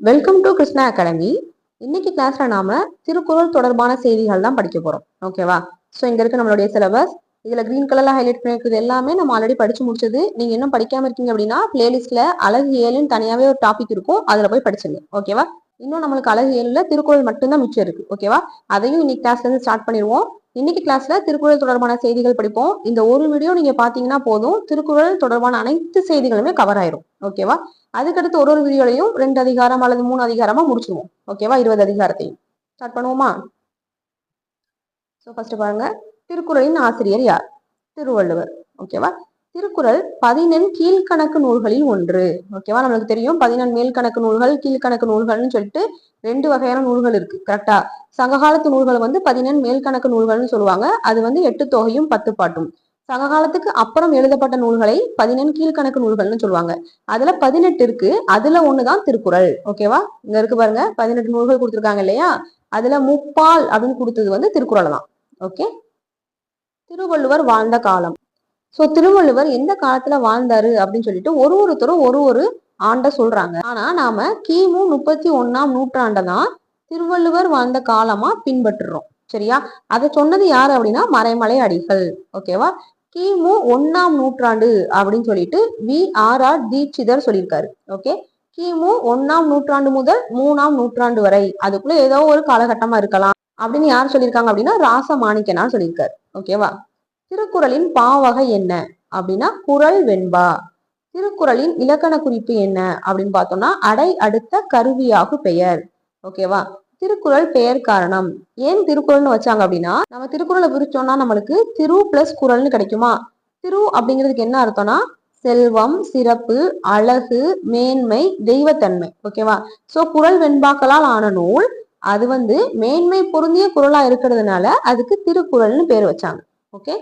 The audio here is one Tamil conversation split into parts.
வெல்கம் டு கிருஷ்ணா அகாடமி இன்னைக்கு கிளாஸ்ல நாம திருக்குறள் தொடர்பான செய்திகள் தான் படிக்க போறோம். ஓகேவா ஸோ இங்க இருக்கு நம்மளுடைய சிலபஸ் இதுல கிரீன் கலர்ல ஹைலைட் பண்ணிருக்கிறது எல்லாமே நம்ம ஆல்ரெடி படிச்சு முடிச்சது. நீங்க இன்னும் படிக்காம இருக்கீங்க அப்படின்னா பிளேலிஸ்ட்ல அழகு ஏழுன்னு தனியாவே ஒரு டாபிக் இருக்கும். அதுல போய் படிச்சிருங்க. ஓகேவா இன்னும் நம்மளுக்கு அழகு ஏழுல திருக்குறள் மட்டும்தான் மிச்சம் இருக்கு. ஓகேவா அதையும் இன்னைக்கு கிளாஸ்ல இருந்து ஸ்டார்ட் பண்ணிடுவோம். இன்னைக்கு கிளாஸ்ல திருக்குறள் தொடர்பான செய்திகள் படிப்போம். இந்த ஒரு வீடியோ நீங்க பாத்தீங்கன்னா போதும். திருக்குறள் தொடர்பான அனைத்து செய்திகளுமே கவர் ஆயிரும். ஓகேவா அதுக்கடுத்து ஒரு ஒரு வீடியோலையும் ரெண்டு அதிகாரம் அல்லது மூணு அதிகாரமா முடிச்சிருவோம். ஓகேவா இருபது அதிகாரத்தையும். ஸ்டார்ட் பண்ணுவோமா? ஸோ ஃபர்ஸ்ட் பாருங்க. திருக்குறளின் ஆசிரியர் யார்? திருவள்ளுவர். ஓகேவா திருக்குறள் பதினெண் கீழ்கணக்கு நூல்களில் ஒன்று. ஓகேவா நம்மளுக்கு தெரியும். பதினெண் மேல்கணக்கு நூல்கள் கீழ்கணக்கு நூல்கள்னு சொல்லிட்டு ரெண்டு வகையான நூல்கள் இருக்கு. கரெக்டா சங்ககாலத்து நூல்கள் வந்து பதினெண் மேல்கணக்கு நூல்கள்னு சொல்லுவாங்க. அது வந்து எட்டு தொகையும் பத்து பாட்டும். சங்ககாலத்துக்கு அப்புறம் எழுதப்பட்ட நூல்களை பதினெண் கீழ்கணக்கு நூல்கள்னு சொல்லுவாங்க. அதுல பதினெட்டு இருக்கு. அதுல ஒண்ணுதான் திருக்குறள். ஓகேவா இங்க இருக்கு பாருங்க. பதினெட்டு நூல்கள் கொடுத்துருக்காங்க இல்லையா? அதுல முப்பால் அப்படின்னு கொடுத்தது வந்து திருக்குறள் தான். ஓகே திருவள்ளுவர் வாழ்ந்த காலம். சோ திருவள்ளுவர் எந்த காலத்துல வாழ்ந்தாரு அப்படின்னு சொல்லிட்டு ஒரு ஒருத்தரும் ஒரு ஒரு ஆண்ட சொல்றாங்க. ஆனா நாம கிமு முப்பத்தி ஒன்னாம் நூற்றாண்டை தான் திருவள்ளுவர் வாழ்ந்த காலமா பின்பற்றுறோம். சரியா? அதை சொன்னது யாரு அப்படின்னா மறைமலை அடிகள். ஓகேவா கிமு ஒன்னாம் நூற்றாண்டு அப்படின்னு சொல்லிட்டு வி ஆர் ஆர் தீட்சிதர் சொல்லியிருக்காரு. ஓகே கிமு ஒன்னாம் நூற்றாண்டு முதல் மூணாம் நூற்றாண்டு வரை அதுக்குள்ள ஏதோ ஒரு காலகட்டமா இருக்கலாம் அப்படின்னு யார் சொல்லியிருக்காங்க அப்படின்னா ராச மாணிக்கனார் சொல்லியிருக்காரு ஓகேவா திருக்குறளின் பாவகை என்ன? அப்படின்னா குறள் வெண்பா. திருக்குறளின் இலக்கண குறிப்பு என்ன? அப்படின்னு பார்த்தோம்னா அடை அடுத்த கருவியாகு பெயர். ஓகேவா திருக்குறள் பெயர் காரணம். ஏன் திருக்குறள்னு வச்சாங்க அப்படின்னா நம்ம திருக்குறளை பிரிச்சோம்னா நம்மளுக்கு திரு பிளஸ் குறள்னு கிடைக்குமா? திரு அப்படிங்கிறதுக்கு என்ன அர்த்தம்னா செல்வம் சிறப்பு அழகு மேன்மை தெய்வத்தன்மை. ஓகேவா சோ குறள் வெண்பாக்களால் ஆன நூல் அது வந்து மேன்மை பொருந்திய குரலா இருக்கிறதுனால அதுக்கு திருக்குறள்னு பேர் வச்சாங்க. ஓகே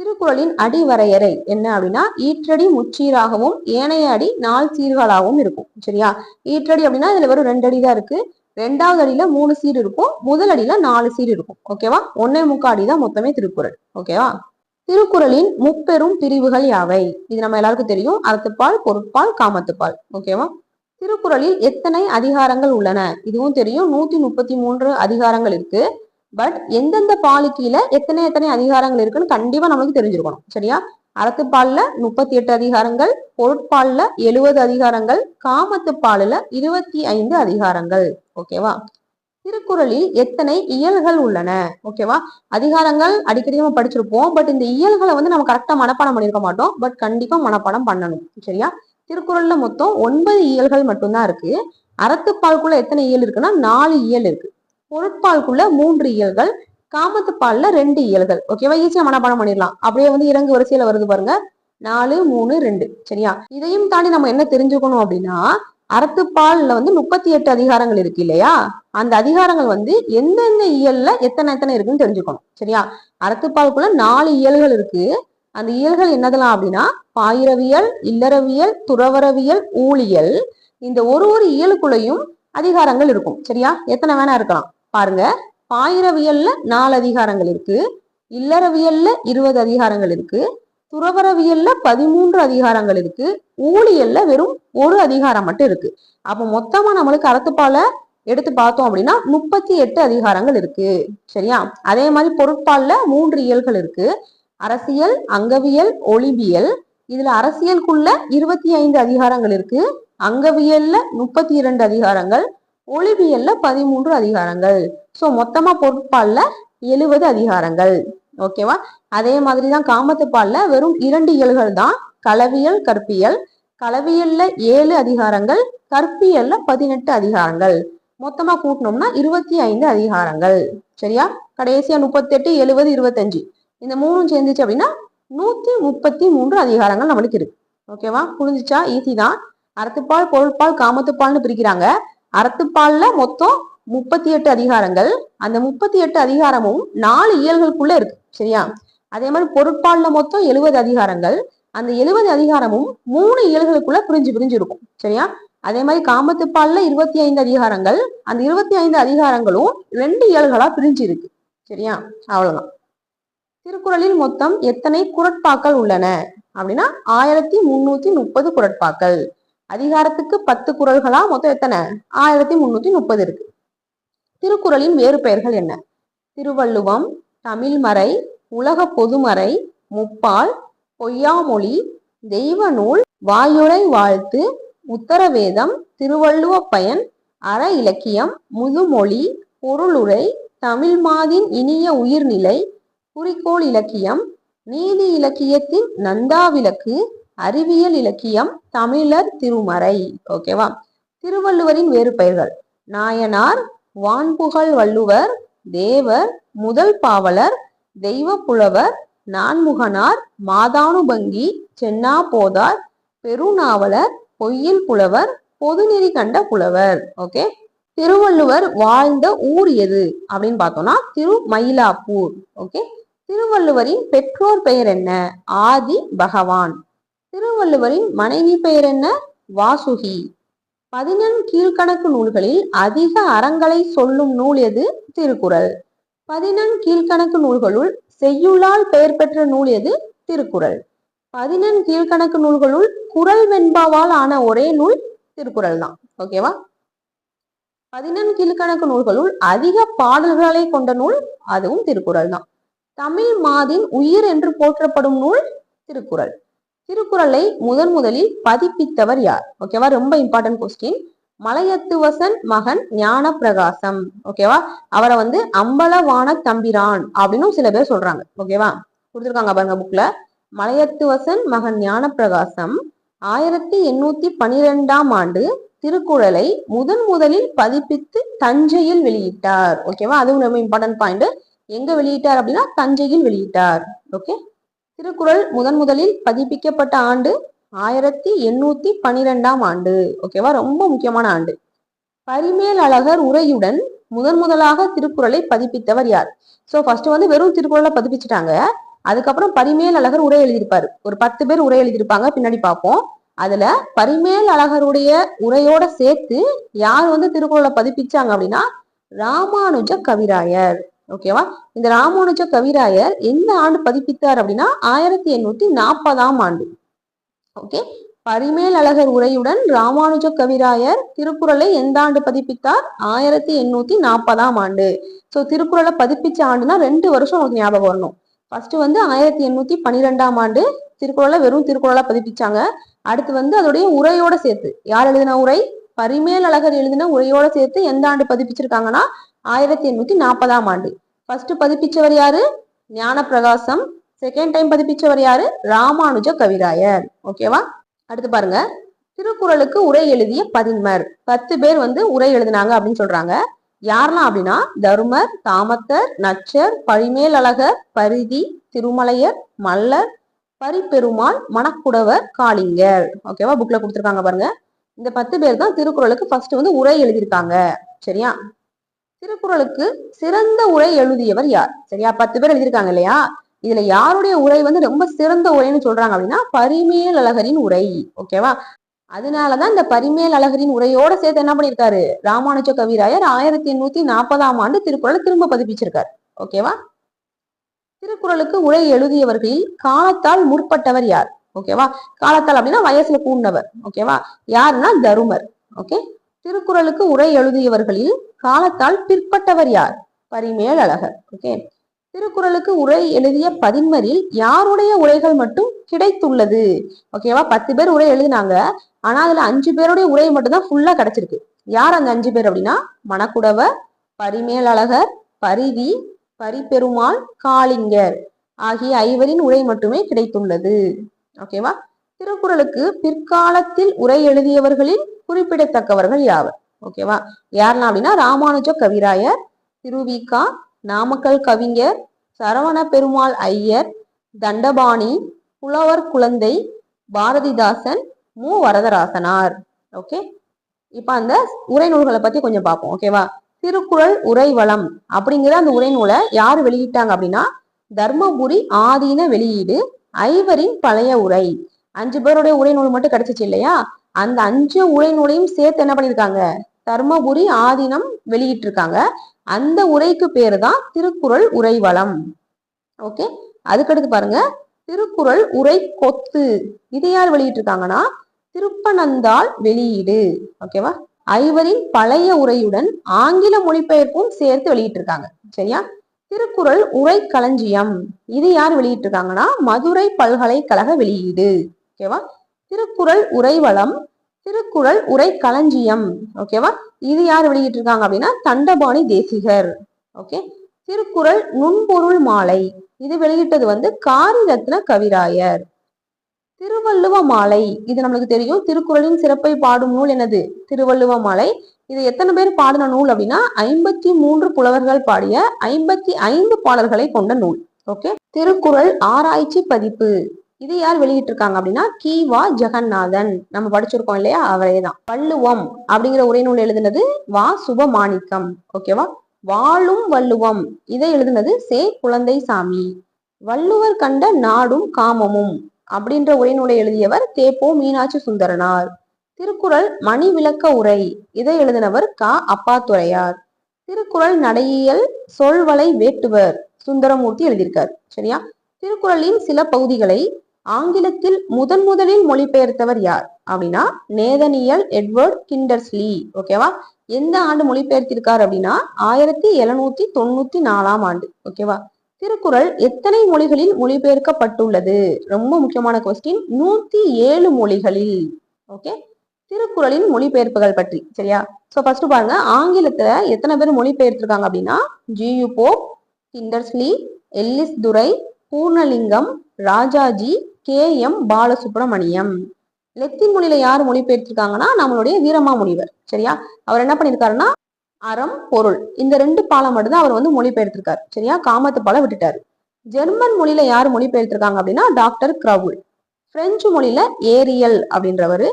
திருக்குறளின் அடி வரையறை என்ன அப்படின்னா ஈற்றடி முச்சீராகவும் ஏனைய அடி நாலு சீர்களாகவும் இருக்கும். சரியா? ஈற்றடி அப்படின்னா இதுல வெறும் ரெண்டு அடி தான் இருக்கு. ரெண்டாவது அடியில மூணு சீர் இருக்கும். முதல் அடியில நாலு சீர் இருக்கும். ஓகேவா ஒன்னே முக்கா அடி தான் மொத்தமே திருக்குறள். ஓகேவா திருக்குறளின் முப்பெரும் பிரிவுகள் யாவை? இது நம்ம எல்லாருக்கும் தெரியும். அறத்துப்பால் பொருட்பால் காமத்துப்பால். ஓகேவா திருக்குறளில் எத்தனை அதிகாரங்கள் உள்ளன? இதுவும் தெரியும். நூத்தி முப்பத்தி மூன்று அதிகாரங்கள் இருக்கு. பட் எந்தெந்த பாலு எத்தனை எத்தனை அதிகாரங்கள் இருக்குன்னு கண்டிப்பா நம்மளுக்கு தெரிஞ்சிருக்கணும். சரியா? அறத்துப்பாலில் முப்பத்தி எட்டு அதிகாரங்கள் பொருட்பால்ல எழுபது அதிகாரங்கள் காமத்துப்பாலில் இருபத்தி ஐந்து அதிகாரங்கள். ஓகேவா? திருக்குறளில் எத்தனை இயல்கள் உள்ளன? ஓகேவா? அதிகாரங்கள் அடிக்கடி நம்ம படிச்சிருப்போம். பட் இந்த இயல்களை வந்து நம்ம கரெக்டா மனப்பாடம் பண்ணிருக்க மாட்டோம். பட் கண்டிப்பா மனப்பாடம் பண்ணணும். சரியா? திருக்குறள்ல மொத்தம் ஒன்பது இயல்கள் மட்டும்தான் இருக்கு. அறத்துப்பாலுக்குள்ள எத்தனை இயல் இருக்குன்னா நாலு இயல் இருக்கு. பொருட்பால்குள்ள மூன்று இயல்கள் காமத்துப்பால்ல ரெண்டு இயல்கள். ஓகேவா ஈஸியா மனப்பாடம் பண்ணிடலாம். அப்படியே வந்து இறங்கு வரிசையில வருது பாருங்க. நாலு மூணு ரெண்டு. சரியா? இதையும் தாண்டி நம்ம என்ன தெரிஞ்சுக்கணும் அப்படின்னா அறத்துப்பால்ல வந்து முப்பத்தி எட்டு அதிகாரங்கள் இருக்கு இல்லையா? அந்த அதிகாரங்கள் வந்து எந்தெந்த இயல்ல எத்தனை எத்தனை இருக்குன்னு தெரிஞ்சுக்கணும். சரியா? அறத்துப்பாலுக்குள்ள நாலு இயல்கள் இருக்கு. அந்த இயல்கள் என்னதெல்லாம் அப்படின்னா பாயிரவியல் இல்லறவியல் துறவரவியல் ஊழியல். இந்த ஒரு ஒரு இயலுக்குள்ளேயும் அதிகாரங்கள் இருக்கும். சரியா? எத்தனை வேணா இருக்கலாம். பாருங்க. பாயிரவியல்ல நாலு அதிகாரங்கள் இருக்கு. இல்லறவியல்ல இருபது அதிகாரங்கள் இருக்கு. துறவரவியல்ல பதிமூன்று அதிகாரங்கள் இருக்கு. ஊழியல்ல வெறும் ஒரு அதிகாரம் மட்டும் இருக்கு. அப்ப மொத்தமா நம்மளுக்கு அறத்துப்பால எடுத்து பார்த்தோம் அப்படின்னா முப்பத்தி எட்டு அதிகாரங்கள் இருக்கு. சரியா? அதே மாதிரி பொருட்பால்ல மூன்று இயல்கள் இருக்கு. அரசியல் அங்கவியல் ஒளிபியல் இதுல அரசியலுக்குள்ள இருபத்தி ஐந்து அதிகாரங்கள் இருக்கு. அங்கவியல்ல முப்பத்தி இரண்டு அதிகாரங்கள். ஒளிவியல்ல பதிமூன்று அதிகாரங்கள். சோ மொத்தமா பொருட்பால்ல எழுவது அதிகாரங்கள். ஓகேவா அதே மாதிரிதான் காமத்துப்பால்ல வெறும் இரண்டு இயல்கள் தான். களவியல் கற்பியல். கலவியல்ல ஏழு அதிகாரங்கள் கற்பியல்ல பதினெட்டு அதிகாரங்கள். மொத்தமா கூட்டினோம்னா இருபத்தி ஐந்து அதிகாரங்கள். சரியா? கடைசியா முப்பத்தி எட்டு எழுபது இருபத்தஞ்சு. இந்த மூணும் சேர்ந்துச்சு அப்படின்னா நூத்தி முப்பத்தி மூன்று அதிகாரங்கள் நம்மளுக்கு இருக்கு. ஓகேவா புரிஞ்சிச்சா? ஈஸி தான். அறத்துப்பால் பொருட்பால் காமத்துப்பால்னு பிரிக்கிறாங்க. அறத்துப்பால்ல மொத்தம் முப்பத்தி எட்டு அதிகாரங்கள். அந்த முப்பத்தி எட்டு அதிகாரமும் நாலு இயல்களுக்குள்ள இருக்கு. சரியா? அதே மாதிரி பொருட்பால்ல மொத்தம் எழுபது அதிகாரங்கள். அந்த எழுபது அதிகாரமும் மூணு இயல்களுக்குள்ள பிரிஞ்சு பிரிஞ்சு இருக்கும். சரியா? அதே மாதிரி காமத்துப்பால்ல இருபத்தி ஐந்து அதிகாரங்கள். அந்த இருபத்தி ஐந்து அதிகாரங்களும் ரெண்டு இயல்களா பிரிஞ்சு இருக்கு. சரியா? அவ்வளவுதான். திருக்குறளில் மொத்தம் எத்தனை குரட்பாக்கள் உள்ளன? அப்படின்னா ஆயிரத்தி முன்னூத்தி முப்பது குரட்பாக்கள். அதிகாரத்துக்கு பத்து குறள்களா? மொத்தம் எத்தனை? ஆயிரத்தி முன்னூத்தி முப்பது இருக்கு. திருக்குறளின் வேறு பெயர்கள் என்ன? திருவள்ளுவம் தமிழ்மறை உலக பொதுமறை முப்பால் பொய்யாமொழி தெய்வ நூல் வாயுரை வாழ்த்து உத்தரவேதம் திருவள்ளுவ பயன் அற இலக்கியம் முதுமொழி பொருளுரை தமிழ்மாதின் இனிய உயிர்நிலை குறிக்கோள் இலக்கியம் நீதி இலக்கியத்தின் நந்தாவிலக்கு அறிவியல் இலக்கியம் தமிழர் திருமறை. ஓகேவா திருவள்ளுவரின் வேறு பெயர்கள். நாயனார் வான்புகழ் வள்ளுவர் தேவர் முதல் பாவலர் தெய்வ புலவர் நான்முகனார் மாதானுபங்கி சென்னா போதார் பெருநாவலர் பொய்யில் புலவர் பொதுநெறி கண்ட புலவர். ஓகே திருவள்ளுவர் வாழ்ந்த ஊர் எது? அப்படின்னு பார்த்தோம்னா திருமயிலாப்பூர். ஓகே திருவள்ளுவரின் பெற்றோர் பெயர் என்ன? ஆதி பகவான். திருவள்ளுவரின் மனைவி பெயர் என்ன? வாசுகி. பதினெண் கீழ்கணக்கு நூல்களில் அதிக அறங்களை சொல்லும் நூல் எது? திருக்குறள். பதினெண் கீழ்கணக்கு நூல்களுள் செய்யுளால் பெயர் பெற்ற நூல் எது? திருக்குறள். பதினெண் கீழ்கணக்கு நூல்களுள் குறள் வெண்பாவால் ஆன ஒரே நூல் திருக்குறள் தான். ஓகேவா பதினெண் கீழ்கணக்கு நூல்களுள் அதிக பாடல்களை கொண்ட நூல் அதுவும் திருக்குறள் தான். தமிழ் மாதின் உயிர் என்று போற்றப்படும் நூல் திருக்குறள். திருக்குறளை முதன் முதலில் பதிப்பித்தவர் யார்? ஓகேவா ரொம்ப இம்பார்ட்டன்ட் கொஸ்டின் மலையத்துவசன் மகன் ஞான பிரகாசம் ஓகேவா அவரை வந்து அம்பலவான தம்பிரான் அப்படின்னு சில பேர் சொல்றாங்க. ஓகேவா கொடுத்துருக்காங்க பாருங்க புக்ல மலையத்துவசன் மகன் ஞான பிரகாசம் ஆயிரத்தி எண்ணூத்தி பனிரெண்டாம் ஆண்டு திருக்குறளை முதன் முதலில் பதிப்பித்து தஞ்சையில் வெளியிட்டார். ஓகேவா அதுவும் ரொம்ப இம்பார்ட்டன்ட் பாயிண்ட் எங்க வெளியிட்டார் அப்படின்னா தஞ்சையில் வெளியிட்டார். ஓகே திருக்குறள் முதன் முதலில் பதிப்பிக்கப்பட்ட ஆண்டு ஆயிரத்தி எண்ணூத்தி பனிரெண்டாம் ஆண்டு. ஓகேவா ரொம்ப முக்கியமான ஆண்டு. பரிமேல் அழகர் உரையுடன் முதன் முதலாக திருக்குறளை பதிப்பித்தவர் யார்? சோ ஃபர்ஸ்ட் வந்து வெறும் திருக்குறளை பதிப்பிச்சிட்டாங்க. அதுக்கப்புறம் பரிமேல் அழகர் உரை எழுதியிருப்பாரு. ஒரு பத்து பேர் உரை எழுதியிருப்பாங்க. பின்னாடி பார்ப்போம். அதுல பரிமேல் அழகருடைய உரையோட சேர்த்து யார் வந்து திருக்குறளை பதிப்பிச்சாங்க அப்படின்னா ராமானுஜ கவிராயர். ஓகேவா? இந்த ராமானுஜ கவிராயர் எந்த ஆண்டு பதிப்பித்தார் அப்படின்னா ஆயிரத்தி எண்ணூத்தி நாற்பதாம் ஆண்டு. ஓகே? பரிமேல் அழகர் உரையுடன் ராமானுஜ கவிராயர் திருக்குறளை எந்த ஆண்டு பதிப்பித்தார்? ஆயிரத்தி எண்ணூத்தி நாற்பதாம் ஆண்டு. சோ திருக்குறளை பதிப்பிச்ச ஆண்டுனா ரெண்டு வருஷம் உங்களுக்கு ஞாபகம் வரணும். ஃபர்ஸ்ட் வந்து ஆயிரத்தி எண்ணூத்தி பன்னிரெண்டாம் ஆண்டு திருக்குறளை வெறும் திருக்குறளா பதிப்பிச்சாங்க. அடுத்து வந்து அதோடைய உரையோட சேர்த்து. யார் எழுதின உரை? பரிமேல் அழகர் எழுதின உரையோட சேர்த்து எந்த ஆண்டு பதிப்பிச்சிருக்காங்கன்னா? ஆயிரத்தி எண்ணூத்தி நாற்பதாம் ஆண்டு. ஃபர்ஸ்ட் பதிப்பிச்சவர் யாரு? ஞான பிரகாசம் செகண்ட் டைம் பதிப்பிச்சவர் யாரு? ராமானுஜ கவிராயர். ஓகேவா அடுத்து பாருங்க. திருக்குறளுக்கு உரை எழுதிய பதின்மர். பத்து பேர் வந்து உரை எழுதினாங்க அப்படின்னு சொல்றாங்க. யாரெல்லாம் அப்படின்னா தருமர் தாமத்தர் நச்சர் பழிமேல் அழகர் பரிதி திருமலையர் மல்லர் பரிப்பெருமாள் மணக்குடவர் காளிங்கர். ஓகேவா புக்ல கொடுத்துருக்காங்க பாருங்க. இந்த பத்து பேர் தான் திருக்குறளுக்கு ஃபர்ஸ்ட் வந்து உரை எழுதியிருக்காங்க. சரியா? திருக்குறளுக்கு சிறந்த உரை எழுதியவர் யார்? சரியா? பத்து பேர் எழுதியிருக்காங்க இல்லையா? இதுல யாருடைய உரை வந்து ரொம்ப சிறந்த உரைன்னு சொல்றாங்க அப்படின்னா பரிமேல் அழகரின் உரை. ஓகேவா அதனாலதான் இந்த பரிமேல் அழகரின் உரையோட சேர்த்து என்ன பண்ணிருக்காரு ராமானுஜ கவிராயர் ஆயிரத்தி எண்ணூத்தி நாற்பதாம் ஆண்டு திருக்குறளை திரும்ப பதிப்பிச்சிருக்காரு. ஓகேவா திருக்குறளுக்கு உரை எழுதியவர்களில் காலத்தால் முற்பட்டவர் யார்? ஓகேவா காலத்தால் அப்படின்னா வயசுல கூடினவர். ஓகேவா யாருன்னா தருமர். ஓகே திருக்குறளுக்கு உரை எழுதியவர்களில் காலத்தால் பிற்பட்டவர் யார்? பரிமேல் அழகர் ஓகே திருக்குறளுக்கு உரை எழுதிய பதின்மரில் யாருடைய உரைகள் மட்டும் கிடைத்துள்ளது? ஓகேவா பத்து பேர் உரை எழுதினாங்க. ஆனா அதுல அஞ்சு பேருடைய உரை மட்டும்தான் ஃபுல்லா கிடைச்சிருக்கு. யார் அந்த அஞ்சு பேர் அப்படின்னா? மணக்குடவர் பரிமேல் அழகர் பரிதி பரிபெருமாள் காளிங்கர் ஆகிய ஐவரின் உரை மட்டுமே கிடைத்துள்ளது. ஓகேவா திருக்குறளுக்கு பிற்காலத்தில் உரை எழுதியவர்களில் குறிப்பிடத்தக்கவர்கள் யாவர்? ஓகேவா யாருன்னா அப்படின்னா ராமானுஜ கவிராயர் திருவிகா நாமக்கல் கவிஞர் சரவண பெருமாள் ஐயர் தண்டபாணி புலவர் குழந்தை பாரதிதாசன் மு. வரதராசனார். ஓகே இப்ப அந்த உரை நூல்களை பத்தி கொஞ்சம் பார்ப்போம். ஓகேவா திருக்குறள் உரைவளம் அப்படிங்கிற அந்த உரை நூலை யார் வெளியிட்டாங்க அப்படின்னா தர்மபுரி ஆதீன வெளியீடு ஐவரின் பழைய உரை. அஞ்சு பேருடைய உரை நூல் மட்டும் கிடைச்சிச்சு இல்லையா? அந்த அஞ்சு உரை நூலையும் சேர்த்து என்ன பண்ணிருக்காங்க தர்மபுரி ஆதீனம் வெளியிட்டிருக்காங்க. அந்த உரைக்கு பேரு தான் திருக்குறள் உரைவளம். ஓகே? அதுக்கடுத்து பாருங்க. திருக்குறள் உரை கொத்து. இதை யார் வெளியிட்டிருக்காங்கன்னா? திருப்பனந்தாள் வெளியீடு. ஓகேவா? ஐவரின் பழைய உரையுடன் ஆங்கில மொழிபெயர்ப்பும் சேர்த்து வெளியிட்டிருக்காங்க. சரியா? திருக்குறள் உரை களஞ்சியம் இது யார் வெளியிட்டிருக்காங்கன்னா மதுரை பல்கலைக்கழக வெளியீடு. ஓகேவா திருக்குறள் உரைவளம் திருக்குறள் உரை களஞ்சியம் ஓகேவா இது யார் வெளியிட்டிருக்காங்க அப்படின்னா தண்டபாணி தேசிகர். ஓகே திருக்குறள் நுண்பொருள் மாலை. இது வெளியிட்டது வந்து காரிரத்ன கவிராயர். திருவள்ளுவ மாலை. இது நம்மளுக்கு தெரியும். திருக்குறளின் சிறப்பை பாடும் நூல் என்னது? திருவள்ளுவ மாலை. இது எத்தனை பேர் பாடின நூல் அப்படின்னா ஐம்பத்தி மூன்று புலவர்கள் பாடிய ஐம்பத்தி ஐந்து பாடல்களை கொண்ட நூல். ஓகே? திருக்குறள் ஆராய்ச்சி பதிப்பு. இது யார் வெளியிட்டிருக்காங்க அப்படின்னா கீவா ஜெகநாதன். நம்ம படிச்சிருக்கோம் இல்லையா? அவரே தான் வள்ளுவம் அப்படிங்கிற உரைநூல் எழுதினது வா. சுபமாணிக்கம். ஓகேவா? வாழும் வள்ளுவம். இதை எழுதினது சே. குழந்தை சாமி வள்ளுவர் கண்ட நாடும் காமமும் அப்படின்ற உரைநூலை எழுதியவர் தேப்போ மீனாட்சி சுந்தரனார். திருக்குறள் மணி விளக்க உரை. இதை எழுதினவர் கா. அப்பாத்துறையார். திருக்குறள் நடையியல் சொல்வலை வேட்டுவர் சுந்தரமூர்த்தி எழுதியிருக்கார். சரியா? திருக்குறளின் சில பகுதிகளை ஆங்கிலத்தில் முதன் முதலில் மொழிபெயர்த்தவர் யார்? அப்படின்னா நேதனியல் எட்வர்ட் கிண்டர்ஸ்லி. ஓகேவா எந்த ஆண்டு மொழிபெயர்த்திருக்கார் அப்படின்னா ஆயிரத்தி எழுநூத்தி தொண்ணூத்தி நாலாம் ஆண்டு. ஓகேவா திருக்குறள் எத்தனை மொழிகளில் மொழிபெயர்க்கப்பட்டுள்ளது? ரொம்ப முக்கியமான கொஸ்டின் நூத்தி ஏழு மொழிகளில். ஓகே திருக்குறளின் மொழிபெயர்ப்புகள் பற்றி சரியா? சோ ஃபர்ஸ்ட் பாருங்க ஆங்கிலத்துல எத்தனை பேர் மொழிபெயர்த்திருக்காங்க அப்படின்னா G U Pope Kindersley Ellis Durai Purnalingam Rajaji K M Balasubramaniam. Latin மொழியில யார் மொழிபெயர்த்திருக்காங்கன்னா நம்மளுடைய வீரமா முனிவர் சரியா? அவர் என்ன பண்ணியிருக்காருன்னா அறம் பொருள் இந்த ரெண்டு பாலம் மட்டும்தான் அவர் வந்து மொழிபெயர்த்திருக்காரு சரியா? காமத்து பாலம் விட்டுட்டாரு. ஜெர்மன் மொழியில யார் மொழிபெயர்த்திருக்காங்க அப்படின்னா டாக்டர் கிரவுல். பிரெஞ்சு மொழியில ஏரியல் அப்படின்றவர்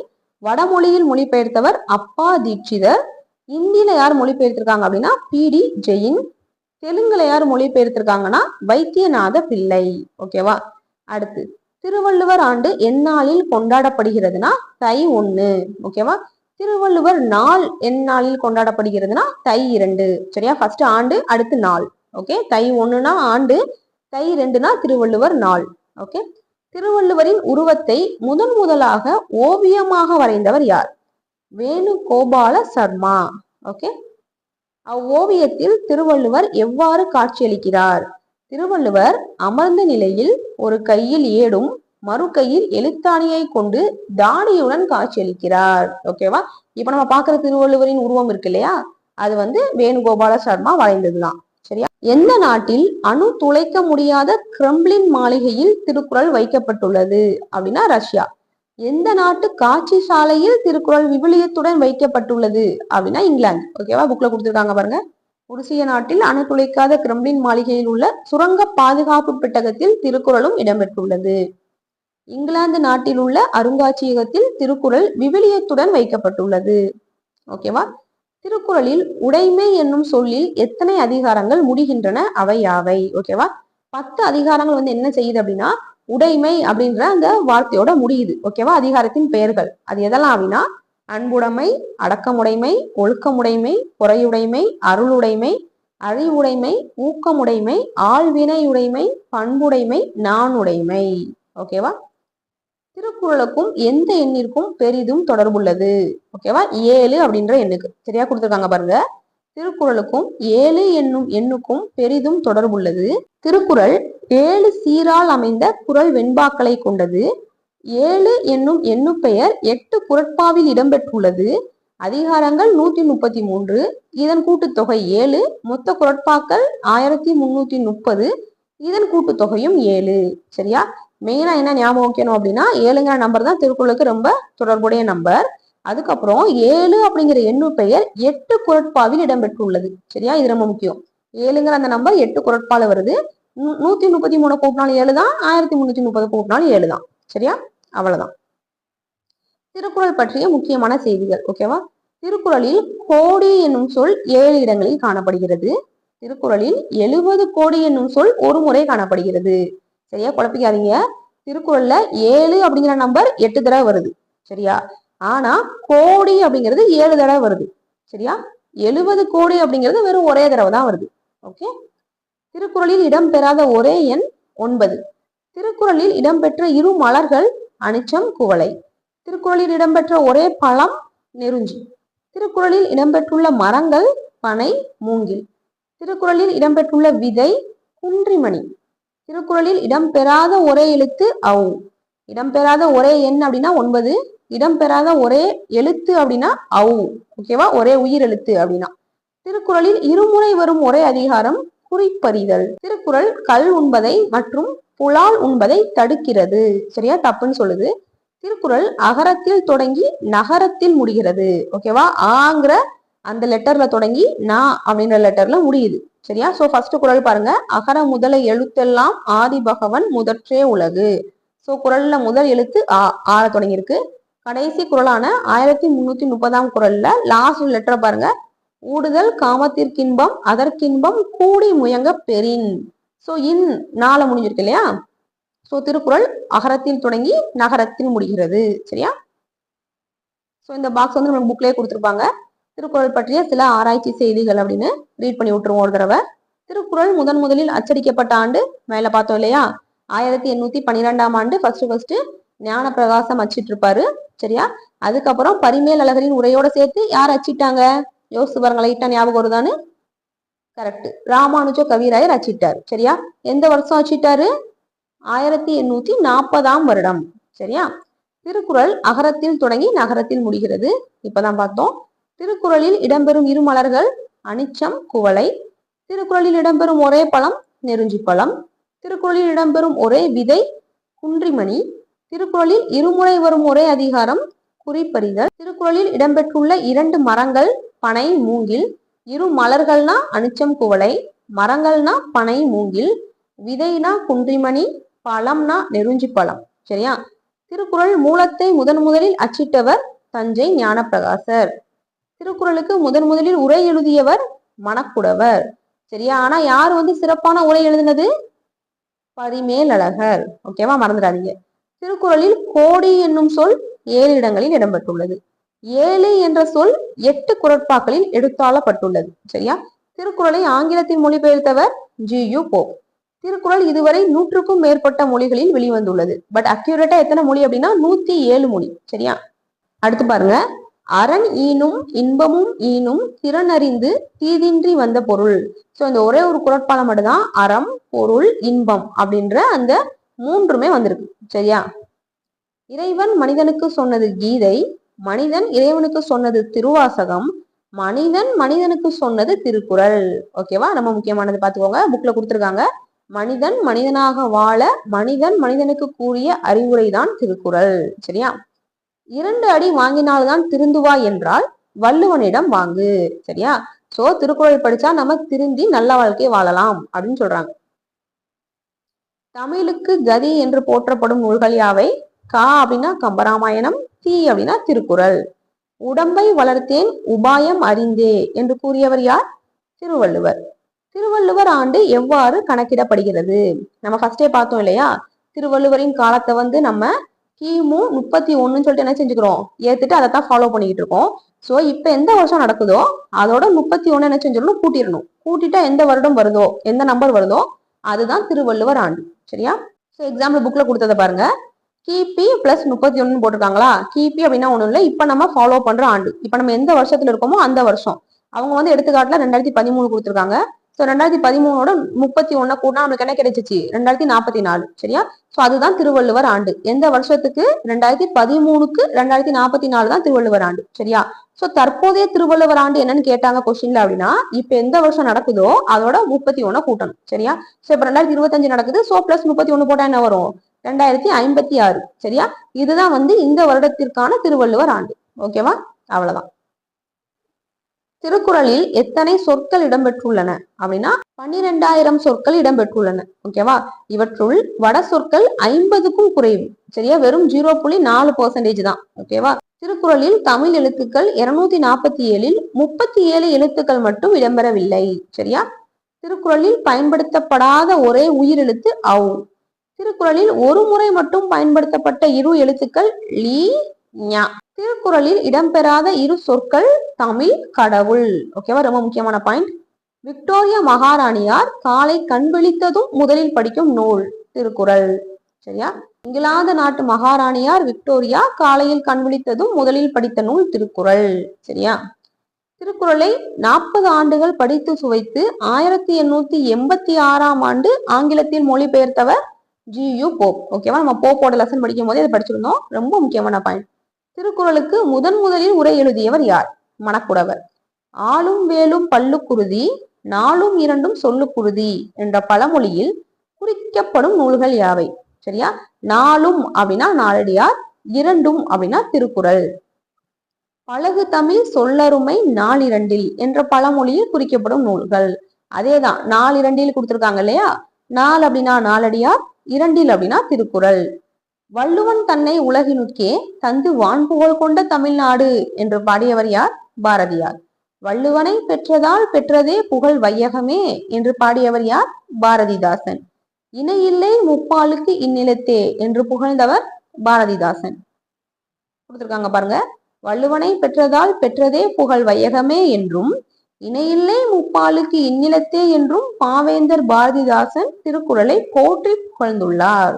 வடமொழியில் மொழிபெயர்த்தவர் அப்பா தீட்சிதர். இந்தியில யார் மொழிபெயர்த்திருக்காங்க அப்படின்னா பி டி ஜெயின். தெலுங்குல யார் மொழிபெயர்த்திருக்காங்கன்னா வைத்தியநாத பிள்ளை. ஓகேவா அடுத்து திருவள்ளுவர் ஆண்டு எந்நாளில் கொண்டாடப்படுகிறதுனா தை ஒண்ணு. ஓகேவா திருவள்ளுவர் நாள் எந்நாளில் கொண்டாடப்படுகிறதுனா தை இரண்டு. சரியா? ஃபர்ஸ்ட் ஆண்டு அடுத்து நாள். ஓகே தை ஒண்ணுனா ஆண்டு தை ரெண்டுனா திருவள்ளுவர் நாள். ஓகே திருவள்ளுவரின் உருவத்தை முதன் முதலாக ஓவியமாக வரைந்தவர் யார்? வேணுகோபால சர்மா. ஓகே அவ்வோவியத்தில் திருவள்ளுவர் எவ்வாறு காட்சியளிக்கிறார்? திருவள்ளுவர் அமர்ந்த நிலையில் ஒரு கையில் ஏடும் மறு கையில் எழுத்தாணியை கொண்டு தாடியுடன் காட்சியளிக்கிறார். ஓகேவா இப்ப நம்ம பாக்குற திருவள்ளுவரின் உருவம் இருக்கு இல்லையா? அது வந்து வேணுகோபால சர்மா வரைந்ததுதான். எந்த நாட்டில் அணு துளைக்க முடியாத கிரெம்ளின் மாளிகையில் திருக்குறள் வைக்கப்பட்டுள்ளது? அப்படின்னா ரஷ்யா. எந்த நாட்டு காட்சி சாலையில் திருக்குறள் விவிலியத்துடன் வைக்கப்பட்டுள்ளது? அப்படின்னா இங்கிலாந்து. ஓகேவா புக்ல கொடுத்துருக்காங்க பாருங்க. உருசிய நாட்டில் அணு துளைக்காத கிரெம்ளின் மாளிகையில் உள்ள சுரங்க பாதுகாப்பு பெட்டகத்தில் திருக்குறளும் இடம்பெற்றுள்ளது. இங்கிலாந்து நாட்டில் உள்ள அருங்காட்சியகத்தில் திருக்குறள் விவிலியத்துடன் வைக்கப்பட்டுள்ளது. ஓகேவா திருக்குறளில் உடைமை என்னும் சொல்லில் எத்தனை அதிகாரங்கள் முடிகின்றன? அவை யாவை? ஓகேவா பத்து அதிகாரங்கள் வந்து என்ன செய்யுது அப்படின்னா உடைமை அப்படின்ற அந்த வார்த்தையோட முடியுது. ஓகேவா அதிகாரத்தின் பெயர்கள். அது எதெல்லாம் அப்படின்னா அன்புடைமை அடக்கமுடைமை ஒழுக்கமுடைமை பொறையுடைமை அருளுடைமை அறிவுடைமை ஊக்கமுடைமை ஆழ்வினையுடைமை பண்புடைமை நானுடைமை. ஓகேவா திருக்குறளுக்கும் எந்த எண்ணிற்கும் பெரிதும் தொடர்புள்ளது. ஓகேவா? ஏழு அப்படின்ற எண்ணுக்கு. சரியா கொடுத்துருக்காங்க பாருங்க. திருக்குறளுக்கும் ஏழு என்னும் எண்ணுக்கும் பெரிதும் தொடர்புள்ளது. திருக்குறள் ஏழு சீரால் அமைந்த குரல் வெண்பாக்களை கொண்டது. ஏழு என்னும் எண்ணு பெயர் எட்டு குரட்பாவில் இடம்பெற்றுள்ளது. அதிகாரங்கள் நூத்தி முப்பத்தி மூன்று. இதன் கூட்டுத்தொகை ஏழு. மொத்த குரட்பாக்கள் ஆயிரத்தி முன்னூத்தி முப்பது. இதன் கூட்டுத்தொகையும் ஏழு. சரியா? மெயினாக என்ன ஞாபகம் வைக்கணும் அப்படின்னா ஏழுங்கிற நம்பர் தான் திருக்குறளுக்கு ரொம்ப தொடர்புடைய நம்பர் அதுக்கப்புறம் ஏழு அப்படிங்கிற எண்ணு பெயர் எட்டு குரட்பாவில் இடம்பெற்றுள்ளது. சரியா? இது ரொம்ப முக்கியம். ஏழுங்கிற அந்த நம்பர் எட்டு குரட்பால வருது. நூ- நூத்தி முப்பத்தி மூணு கூட்டினாலும் ஏழு தான் ஆயிரத்தி முன்னூத்தி முப்பது கூட்டினாலும் ஏழு தான். சரியா? அவ்வளவுதான். திருக்குறள் பற்றிய முக்கியமான செய்திகள் ஓகேவா திருக்குறளில் கோடி என்னும் சொல் ஏழு இடங்களில் காணப்படுகிறது. திருக்குறளில் எழுபது கோடி என்னும் சொல் ஒரு முறை காணப்படுகிறது. சரியா? குழப்பிக்காதீங்க. திருக்குறள்ல ஏழு அப்படிங்கிற நம்பர் எட்டு தடவை வருது. சரியா? ஆனா கோடி அப்படிங்கிறது ஏழு தடவை வருது. சரியா? எழுபது கோடி அப்படிங்கிறது வெறும் ஒரே தடவை தான் வருது. ஓகே திருக்குறளில் இடம்பெறாத ஒரே எண் ஒன்பது. திருக்குறளில் இடம்பெற்ற இரு மலர்கள் அனிச்சம் குவளை. திருக்குறளில் இடம்பெற்ற ஒரே பழம் நெருஞ்சி. திருக்குறளில் இடம்பெற்றுள்ள மரங்கள் பனை மூங்கில். திருக்குறளில் இடம்பெற்றுள்ள விதை குன்றிமணி. திருக்குறளில் இடம்பெறாத ஒரே எழுத்து அவு. இடம்பெறாத ஒரே எண் அப்படின்னா ஒன்பது இடம்பெறாத ஒரே எழுத்து அப்படின்னா அவு. ஓகேவா? ஒரே உயிர் எழுத்து அப்படின்னா. திருக்குறளில் இருமுறை வரும் ஒரே அதிகாரம் குறிப்பறிதல். திருக்குறள் கல் உண்பதை மற்றும் புலால் உண்பதை தடுக்கிறது. சரியா? தப்புன்னு சொல்லுது. திருக்குறள் அகரத்தில் தொடங்கி நகரத்தில் முடிகிறது. ஓகேவா? ஆங்கிற அந்த லெட்டர்ல தொடங்கி நான் அப்படின்ற லெட்டர்ல முடியுது. சரியா? சோ ஃபர்ஸ்ட் குரல் பாருங்க. அகர முதல எழுத்தெல்லாம் ஆதி பகவன் முதற்றே உலகு. சோ குரல்ல முதல் எழுத்து ஆ ஆற தொடங்கியிருக்கு. கடைசி குரலான ஆயிரத்தி முன்னூத்தி முப்பதாம் குரல்ல லாஸ்ட் லெட்டரை பாருங்க. ஊடுதல் காமத்திற்கின்பம் அதற்கின்பம் கூடி முயங்க பெறின். சோ இன் நாள முடிஞ்சிருக்கு இல்லையா? சோ திருக்குறள் அகரத்தில் தொடங்கி நகரத்தில் முடிகிறது. சரியா? சோ இந்த பாக்ஸ் வந்து நம்ம புக்லயே கொடுத்துருப்பாங்க. திருக்குறள் பற்றிய சில ஆராய்ச்சி செய்திகள் அப்படின்னு ரீட் பண்ணி விட்டுருவோம் ஒரு தடவை. திருக்குறள் முதன் முதலில் அச்சடிக்கப்பட்ட ஆண்டு மேல பார்த்தோம் இல்லையா? ஆயிரத்தி எண்ணூத்தி பன்னிரெண்டாம் ஆண்டு ஃபர்ஸ்ட் ஃபர்ஸ்ட் ஞான பிரகாசம் அச்சிட்டு இருப்பாரு சரியா? அதுக்கப்புறம் பரிமேல் அழகரின் உரையோட சேர்த்து யார் அச்சிட்டாங்க? யோசிச்சு பாருங்க லைட்டா ஞாபகம் வருதான்னு? கரெக்ட் ராமானுஜ கவிராயர் அச்சிட்டாரு. சரியா? எந்த வருஷம் அச்சிட்டாரு? ஆயிரத்தி எண்ணூத்தி நாற்பதாம் வருடம். சரியா? திருக்குறள் அகரத்தில் தொடங்கி நகரத்தில் முடிகிறது. இப்பதான் பார்த்தோம். திருக்குறளில் இடம்பெறும் இரு மலர்கள் அனிச்சம் குவளை. திருக்குறளில் இடம்பெறும் ஒரே பழம் நெருஞ்சி பழம். திருக்குறளில் இடம்பெறும் ஒரே விதை குன்றிமணி. திருக்குறளில் இருமுறை வரும் ஒரே அதிகாரம் குறிப்பறிதல். திருக்குறளில் இடம்பெற்றுள்ள இரண்டு மரங்கள் பனை மூங்கில். இரு மலர்கள்னா அனிச்சம் குவளை. மரங்கள்னா பனை மூங்கில். விதைனா குன்றிமணி பழம்னா நெருஞ்சி பழம். சரியா? திருக்குறள் மூலத்தை முதன் முதலில் அச்சிட்டவர் தஞ்சை ஞானப்பிரகாசர். திருக்குறளுக்கு முதன் முதலில் உரை எழுதியவர் மணக்குடவர். சரியா? ஆனா யார் வந்து சிறப்பான உரை எழுதினது? பரிமேல் அழகர் ஓகேவா மறந்துடாதீங்க. திருக்குறளில் கோடி என்னும் சொல் ஏழு இடங்களில் இடம்பெற்றுள்ளது. ஏழு என்ற சொல் எட்டு குரட்பாக்களில் எடுத்தாளப்பட்டுள்ளது. சரியா? திருக்குறளை ஆங்கிலத்தில் மொழிபெயர்த்தவர் ஜி. யு. போப் திருக்குறள் இதுவரை நூற்றுக்கும் மேற்பட்ட மொழிகளில் வெளிவந்துள்ளது. பட் அக்யூரேட்டா எத்தனை மொழி அப்படின்னா நூத்தி ஏழு மொழி. சரியா? அடுத்து பாருங்க. அரண் ஈனும் இன்பமும் ஈனும் திறனறிந்து தீதின்றி வந்த பொருள். ஸோ இந்த ஒரே ஒரு குரட்பாலம் மட்டும்தான் அறம் பொருள் இன்பம் அப்படின்ற அந்த மூன்றுமே வந்திருக்கு. சரியா? இறைவன் மனிதனுக்கு சொன்னது கீதை மனிதன் இறைவனுக்கு சொன்னது திருவாசகம் மனிதன் மனிதனுக்கு சொன்னது திருக்குறள். ஓகேவா நம்ம முக்கியமானது பார்த்துக்கோங்க. புக்ல கொடுத்துருக்காங்க. மனிதன் மனிதனாக வாழ மனிதன் மனிதனுக்கு கூறிய அறிவுரை தான் திருக்குறள். சரியா? இரண்டு அடி வாங்கினால்தான் திருந்துவா என்றால் வள்ளுவனிடம் வாங்கு. சரியா? சோ திருக்குறள் படிச்சா நம்ம திருந்தி நல்ல வாழ்க்கையை வாழலாம் அப்படின்னு சொல்றாங்க. தமிழுக்கு கதி என்று போற்றப்படும் நூல்கள் யாவை? கா அப்படின்னா கம்பராமாயணம் தீ அப்படின்னா திருக்குறள். உடம்பை வளர்த்தேன் உபாயம் அறிந்தே என்று கூறியவர் யார்? திருவள்ளுவர். திருவள்ளுவர் ஆண்டு எவ்வாறு கணக்கிடப்படுகிறது? நம்ம ஃபர்ஸ்டே பார்த்தோம் இல்லையா? திருவள்ளுவரின் காலத்தை வந்து நம்ம கிமு முப்பத்தி ஒன்றுன்னு சொல்லிட்டு என்ன செஞ்சுக்கிறோம்? ஏத்துட்டு அதை தான் ஃபாலோ பண்ணிக்கிட்டு இருக்கோம். ஸோ இப்போ எந்த வருஷம் நடக்குதோ அதோட முப்பத்தி ஒண்ணு என்ன செஞ்சிடணும்? கூட்டிடணும். கூட்டிட்டா எந்த வருடம் வருதோ எந்த நம்பர் வருதோ அதுதான் திருவள்ளுவர் ஆண்டு. சரியா? ஸோ எக்ஸாம்பிள் புக்ல கொடுத்ததை பாருங்க. கிபி பிளஸ் முப்பத்தி ஒன்னு போட்டிருக்காங்களா? கிபி அப்படின்னா ஒன்றும் இல்லை. இப்போ நம்ம ஃபாலோ பண்ற ஆண்டு. இப்போ நம்ம எந்த வருஷத்துல இருக்கோமோ அந்த வருஷம். அவங்க வந்து எடுத்துக்காட்டுல ரெண்டாயிரத்தி பதிமூணு கொடுத்துருக்காங்க. ஸோ ரெண்டாயிரத்தி பதிமூணோட முப்பத்தி ஒன்னை கூட்டினா நம்மளுக்கு என்ன கிடைச்சிச்சு? ரெண்டாயிரத்தி நாற்பத்தி நாலு. சரியா? ஸோ அதுதான் திருவள்ளுவர் ஆண்டு. எந்த வருஷத்துக்கு? ரெண்டாயிரத்தி பதிமூணுக்கு ரெண்டாயிரத்தி நாற்பத்தி நாலு தான் திருவள்ளுவர் ஆண்டு. சரியா? ஸோ தற்போதைய திருவள்ளுவர் ஆண்டு என்னன்னு கேட்டாங்க கொஸ்டின்ல அப்படின்னா இப்போ எந்த வருஷம் நடக்குதோ அதோட முப்பத்தி ஒன்ன கூட்டணும். சரியா? ஸோ இப்போ ரெண்டாயிரத்தி இருபத்தஞ்சு நடக்குது. ஸோ பிளஸ் முப்பத்தி ஒன்று போட்டா என்ன வரும்? ரெண்டாயிரத்தி ஐம்பத்தி ஆறு. சரியா? இதுதான் வந்து இந்த வருடத்திற்கான திருவள்ளுவர் ஆண்டு. ஓகேவா அவ்வளவுதான். திருக்குறளில் எத்தனை சொற்கள் இடம்பெற்றுள்ளன? அப்படின்னா பன்னிரெண்டாயிரம் சொற்கள் இடம்பெற்றுள்ளன. ஓகேவா இவற்றுள் வட சொற்கள் ஐம்பதுக்கும் குறைவு. சரியா? வெறும் ஜீரோ புள்ளி நாலு பர்சன்டேஜ் தான். ஓகேவா திருக்குறளில் தமிழ் எழுத்துக்கள் இருநூத்தி நாற்பத்தி ஏழில் முப்பத்தி ஏழு எழுத்துக்கள் மட்டும் இடம்பெறவில்லை. சரியா? திருக்குறளில் பயன்படுத்தப்படாத ஒரே உயிரெழுத்து அவு திருக்குறளில் ஒரு முறை மட்டும் பயன்படுத்தப்பட்ட இரு எழுத்துக்கள் லீ ஞா. திருக்குறளில் இடம்பெறாத இரு சொற்கள் தமிழ் கடவுள். ஓகேவா ரொம்ப முக்கியமான பாயிண்ட் விக்டோரியா மகாராணியார் காலை கண் விழித்ததும் முதலில் படிக்கும் நூல் திருக்குறள். சரியா? இங்கிலாந்து நாட்டு மகாராணியார் விக்டோரியா காலையில் கண் விழித்ததும் முதலில் படித்த நூல் திருக்குறள். சரியா? திருக்குறளை நாற்பது ஆண்டுகள் படித்து சுவைத்து ஆயிரத்தி எண்ணூத்தி எண்பத்தி ஆறாம் ஆண்டு ஆங்கிலத்தில் மொழிபெயர்த்தவர் ஜி யு போப். ஓகேவா நம்ம போப்போட லெசன் படிக்கும் போதே இதை படிச்சிருந்தோம். ரொம்ப முக்கியமான பாயிண்ட் திருக்குறளுக்கு முதன் முதலில் உரை எழுதியவர் யார்? மணக்குடவர். ஆளும் வேலும் பல்லுக்குருதி நாளும் இரண்டும் சொல்லுக்குருதி என்ற பழமொழியில் குறிக்கப்படும் நூல்கள் யாவை? சரியா? நாளும் அப்படின்னா நாளடியார் இரண்டும் அப்படின்னா திருக்குறள். பழகு தமிழ் சொல்லருமை நாளிரண்டில் என்ற பழமொழியில் குறிக்கப்படும் நூல்கள். அதேதான் நாளிரண்டில் கொடுத்திருக்காங்க இல்லையா? நாள் அப்படின்னா நாளடியார் இரண்டில் அப்படின்னா திருக்குறள். வள்ளுவன் தன்னை உலகினுக்கே தந்து வான்புகழ் கொண்ட தமிழ்நாடு என்று பாடியவர் யார்? பாரதியார். வள்ளுவனை பெற்றதால் பெற்றதே புகழ் வையகமே என்று பாடியவர் யார்? பாரதிதாசன். இணையில்லை முப்பாலுக்கு இந்நிலத்தே என்று புகழ்ந்தவர் பாரதிதாசன். கொடுத்திருக்காங்க பாருங்க. வள்ளுவனை பெற்றதால் பெற்றதே புகழ் வையகமே என்றும் இணையில்லை முப்பாலுக்கு இந்நிலத்தே என்றும் பாவேந்தர் பாரதிதாசன் திருக்குறளை போற்றி புகழ்ந்துள்ளார்.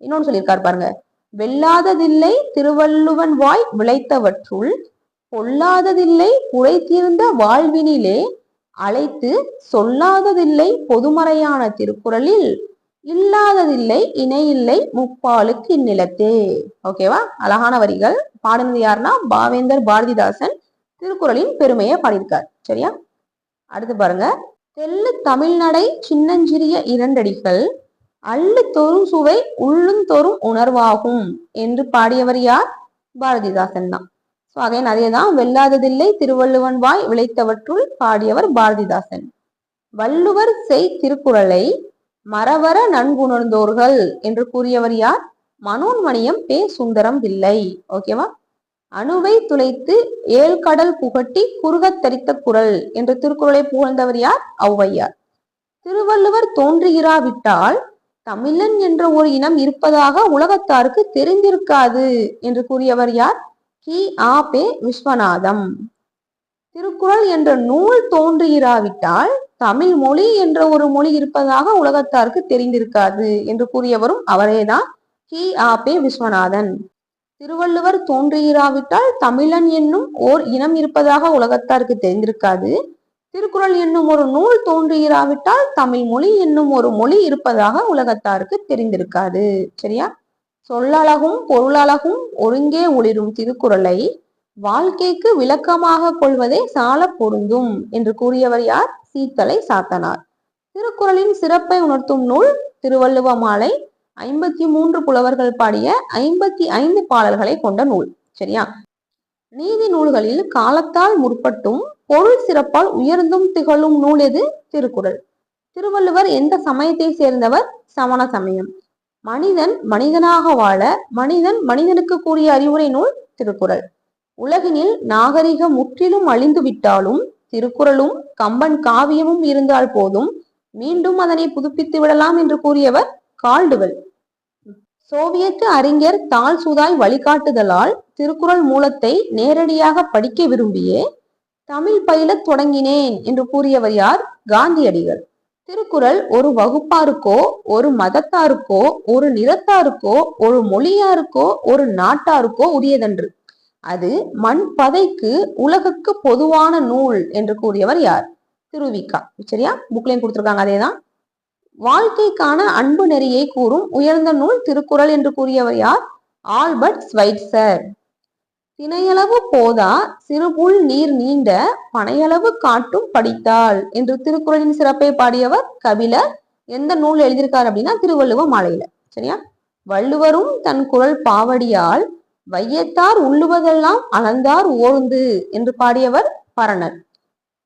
இன்னொன்னு சொல்லியிருக்காரு பாருங்க. வெல்லாததில்லை திருவள்ளுவன் வாய் விளைத்தவற்றுள் பொல்லாததில்லை புழைத்தீர்ந்த வாழ்வினிலே அழைத்து சொல்லாததில்லை பொதுமறையான திருக்குறளில் இல்லாததில்லை இணையில்லை முப்பாலுக்கு இந்நிலத்தே. ஓகேவா அழகான வரிகள். பாடினது யாருன்னா? பாவேந்தர் பாரதிதாசன் திருக்குறளின் பெருமையை பாடியிருக்கார். சரியா? அடுத்து பாருங்க. தெல்லு தமிழ்நடை சின்னஞ்சிறிய இரண்டடிகள் அள்ளு தோறும் சுவை உள்ளுந்தோறும் உணர்வாகும் என்று பாடியவர் யார்? பாரதிதாசன் தான். ஸோ அதே நிறைய தான் வெல்லாததில்லை திருவள்ளுவன் வாய் விளைத்தவற்றுள் பாடியவர் பாரதிதாசன். வள்ளுவர் செய் திருக்குறளை மரவர நன்குணர்ந்தோர்கள் என்று கூறியவர் யார்? மனோன்மணியம் பே சுந்தரம் பிள்ளை ஓகேவா அணுவை துளைத்து ஏழ்கடல் புகட்டி குறுகத்தரித்த குரல் என்ற திருக்குறளை புகழ்ந்தவர் யார்? ஔவையார். திருவள்ளுவர் தோன்றுகிறாவிட்டால் தமிழன் என்ற ஒரு இனம் இருப்பதாக உலகத்தாருக்கு தெரிந்திருக்காது என்று கூறியவர் யார்? கி. ஆ. பே. விஸ்வநாதம். திருக்குறள் என்ற நூல் தோன்றுகிறாவிட்டால் தமிழ் மொழி என்ற ஒரு மொழி இருப்பதாக உலகத்தாருக்கு தெரிந்திருக்காது என்று கூறியவரும் அவரேதான் கி. ஆ. பே. விஸ்வநாதன். திருவள்ளுவர் தோன்றுகிறாவிட்டால் தமிழன் என்னும் ஓர் இனம் இருப்பதாக உலகத்தாருக்கு தெரிந்திருக்காது. திருக்குறள் என்னும் ஒரு நூல் தோன்றுகிறாவிட்டால் தமிழ் மொழி என்னும் ஒரு மொழி இருப்பதாக உலகத்தாருக்கு தெரிந்திருக்காது. சரியா? சொல்லழகும் பொருளழகும் ஒருங்கே ஒளிரும் திருக்குறளை வாழ்க்கைக்கு விளக்கமாக கொள்வதே சால பொருந்தும் என்று கூறியவர் யார்? சீத்தலை சாத்தனார். திருக்குறளின் சிறப்பை உணர்த்தும் நூல் திருவள்ளுவ மாலை ஐம்பத்தி மூன்று புலவர்கள் பாடிய ஐம்பத்தி ஐந்து பாடல்களை கொண்ட நூல். சரியா? நீதி நூல்களில் காலத்தால் முற்பட்டும் பொருள் சிறப்பால் உயர்ந்தும் திகழும் நூல் எது? திருக்குறள். திருவள்ளுவர் எந்த சமயத்தை சேர்ந்தவர்? சமண சமயம். மனிதன் மனிதனாக வாழ மனிதன் மனிதனுக்கு கூறிய அறிவுரை நூல் திருக்குறள். உலகினில் நாகரிகம் முற்றிலும் அழிந்து விட்டாலும் திருக்குறளும் கம்பன் காவியமும் இருந்தால் போதும் மீண்டும் அதனை புதுப்பித்து விடலாம் என்று கூறியவர் கால்டுவெல். சோவியத்து அறிஞர் தால் சுதாய் வழிகாட்டுதலால் திருக்குறள் மூலத்தை நேரடியாக படிக்க விரும்பியே தமிழ் பயிலத் தொடங்கினேன் என்று கூறியவர் யார்? காந்தியடிகள். திருக்குறள் ஒரு வகுப்பாருக்கோ ஒரு மதத்தாருக்கோ ஒரு நிறத்தாருக்கோ ஒரு மொழியாருக்கோ ஒரு நாட்டாருக்கோ உரியதன்று. அது மண் பதைக்கு உலகுக்கு பொதுவான நூல் என்று கூறியவர் யார்? திருவிக்கா. சரியா? புக்லையும் கொடுத்துருக்காங்க அதேதான். வாழ்க்கைக்கான அன்பு நெறியை கூறும் உயர்ந்த நூல் திருக்குறள் என்று கூறியவர் யார்? Albert Schweitzer. தினையளவு போதா சிறுபுல் நீர் நீண்ட பனையளவு காட்டும் படித்தாள் என்று திருக்குறளின் சிறப்பை பாடியவர் கபிலர். எந்த நூல் எழுதியிருக்கார் அப்படின்னா திருவள்ளுவ மாலையில சரியா? வள்ளுவரும் தன் குரல் பாவடியால் வையத்தார் உள்ளுவதெல்லாம் அளந்தார் ஓர்ந்து என்று பாடியவர் பரணர்.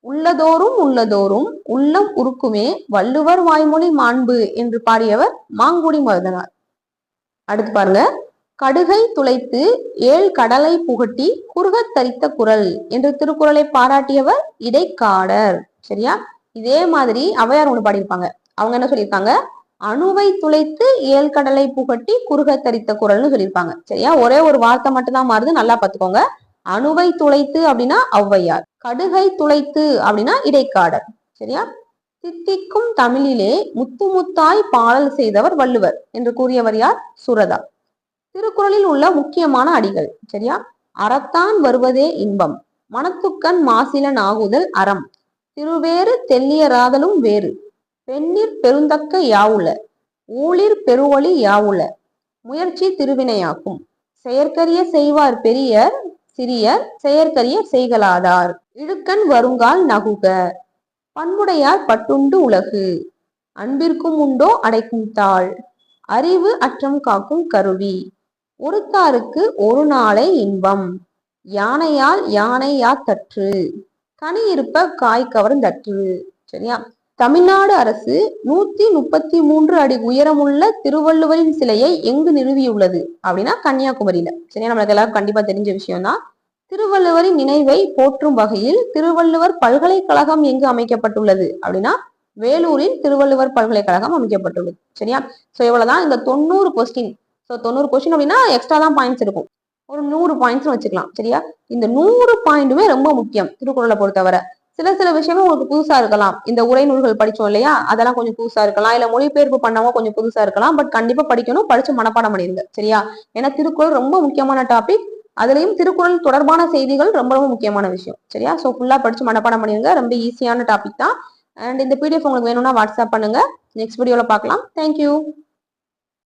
உள்ளதோறும் உள்ளதோறும் உள்ளம் உருக்குமே வள்ளுவர் வாய்மொழி மாண்பு என்று பாடியவர் மாங்குடி மருதனார். அடுத்து பாருங்க. கடுகை துளைத்து ஏழ் கடலை புகட்டி குறுகத் தரித்த குரல் என்று திருக்குறளை பாராட்டியவர் இடைக்காடர். சரியா? இதே மாதிரி அவையார் ஒன்று பாடியிருப்பாங்க. அவங்க என்ன சொல்லியிருக்காங்க? அணுவை துளைத்து ஏழ் கடலை புகட்டி குறுகத் தரித்த குரல்னு சொல்லியிருப்பாங்க. சரியா? ஒரே ஒரு வார்த்தை மட்டும்தான் மாறுது. நல்லா பார்த்துக்கோங்க. அணுவை துளைத்து அப்படின்னா ஔவையார். கடுகை துளைத்து அப்படின்னா இடைக்காடர். சரியா? தித்திக்கும் தமிழிலே முத்து முத்தாய் பாடல் செய்தவர் வள்ளுவர் என்று கூறியவர் யார்? சுரதா. திருக்குறளில் உள்ள முக்கியமான அடிகள் சரியா? அறத்தான் வருவதே இன்பம். மனத்துக்கண் மாசிலன் ஆகுதல் அறம். திருவேறு தெல்லியராதலும் வேறு. பெண்ணிற் பெருந்தக்க யாவுல ஊழிற் பெருவழி யாவுல முயற்சி திருவினையாக்கும். செயற்கரிய செய்வார் பெரியர் சிறியர் செயற்கரிய செய்கலாதார் இழுக்கண் வருங்கால் நகுக. பண்புடையார் பட்டுண்டு உலகு. அன்பிற்கும் உண்டோ அடைக்கும் தாள். அறிவு அற்றம் காக்கும் கருவி. ஒருத்தாருக்கு ஒரு நாளை இன்பம். யானையால் யானை தற்று. கனி இருப்ப காய் கவர்ந்தற்று. சரியா? தமிழ்நாடு அரசு நூத்தி முப்பத்தி மூன்று அடி உயரமுள்ள திருவள்ளுவரின் சிலையை எங்கு நிறுவியுள்ளது? அப்படின்னா கன்னியாகுமரியில. சரியா? நம்மளுக்கு எல்லாரும் கண்டிப்பா தெரிஞ்ச விஷயம் தான் திருவள்ளுவரின் நினைவை போற்றும் வகையில் திருவள்ளுவர் பல்கலைக்கழகம் எங்கு அமைக்கப்பட்டுள்ளது? அப்படின்னா வேலூரில் திருவள்ளுவர் பல்கலைக்கழகம் அமைக்கப்பட்டுள்ளது. சரியா? சோ இவ்வளவுதான் இந்த தொண்ணூறு கொஸ்டின் ஸோ தொண்ணூறு கொஷின் அப்படின்னா எக்ஸ்ட்ரா தான் பாயிண்ட்ஸ் இருக்கும். ஒரு நூறு பாயிண்ட்ஸ் வச்சுக்கலாம் சரியா? இந்த நூறு பாயிண்ட்டுமே ரொம்ப முக்கியம் திருக்குறளை பொறுத்தவரை. சில சில விஷயங்கள் உங்களுக்கு புதுசா இருக்கலாம். இந்த உரை நூல்கள் படிச்சோம் இல்லையா? அதெல்லாம் கொஞ்சம் புதுசா இருக்கலாம். இல்ல மொழிபெயர்ப்பு பண்ணவங்க கொஞ்சம் புதுசா இருக்கலாம். பட் கண்டிப்பா படிக்கணும் படிச்சு மனப்பாடம் பண்ணிருங்க சரியா? ஏன்னா திருக்குறள் ரொம்ப முக்கியமான டாபிக் அதுலயும் திருக்குறள் தொடர்பான செய்திகள் ரொம்ப ரொம்ப முக்கியமான விஷயம் சரியா? ஸோ ஃபுல்லா படிச்சு மனப்பாடம் பண்ணிருங்க. ரொம்ப ஈஸியான டாபிக் தான். அண்ட் இந்த பிடிஎஃப் உங்களுக்கு வேணும்னா வாட்ஸ்அப் பண்ணுங்க. நெக்ஸ்ட் வீடியோல பார்க்கலாம். தேங்க்யூ